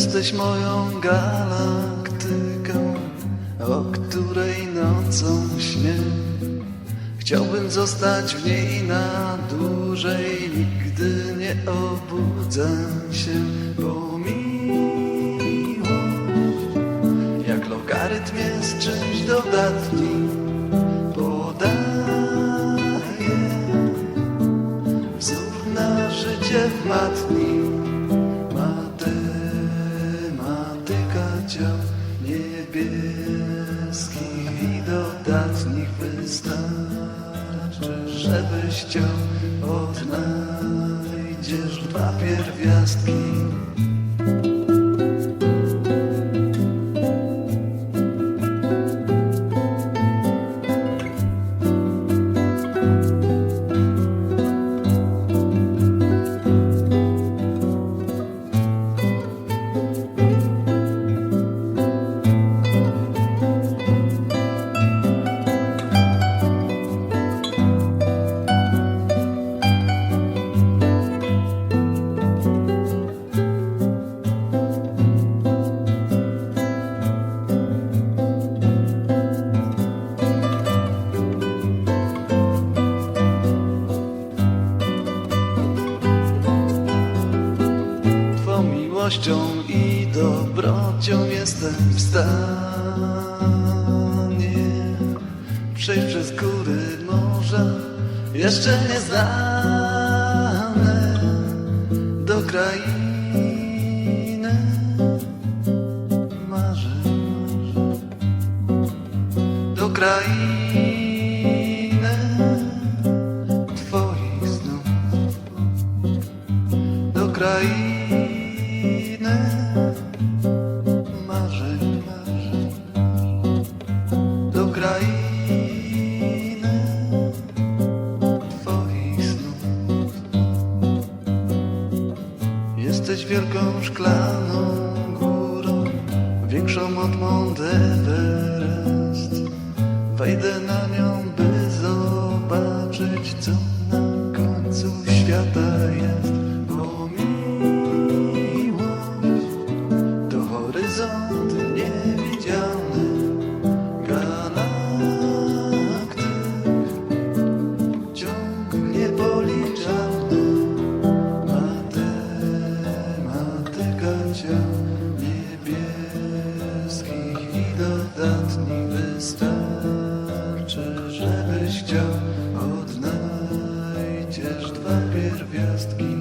Jesteś moją galaktyką, o której nocą śnię. Chciałbym zostać w niej na dłużej, nigdy nie obudzę się, bo miłość jak logarytm jest czymś dodatnim, podaje wzór na życie w matnim. Ciał niebieskich i dodatnich wystarczy, żebyś chciał odnajdziesz dwa pierwiastki. Miłością i dobrocią jestem w stanie przejść przez góry morza jeszcze nieznane do krainy marzeń, do krainy marzeń, marzeń, do krainy Twoich snów. Jesteś wielką szklaną górą, większą od Mount Everest. Wejdę na pierwiastki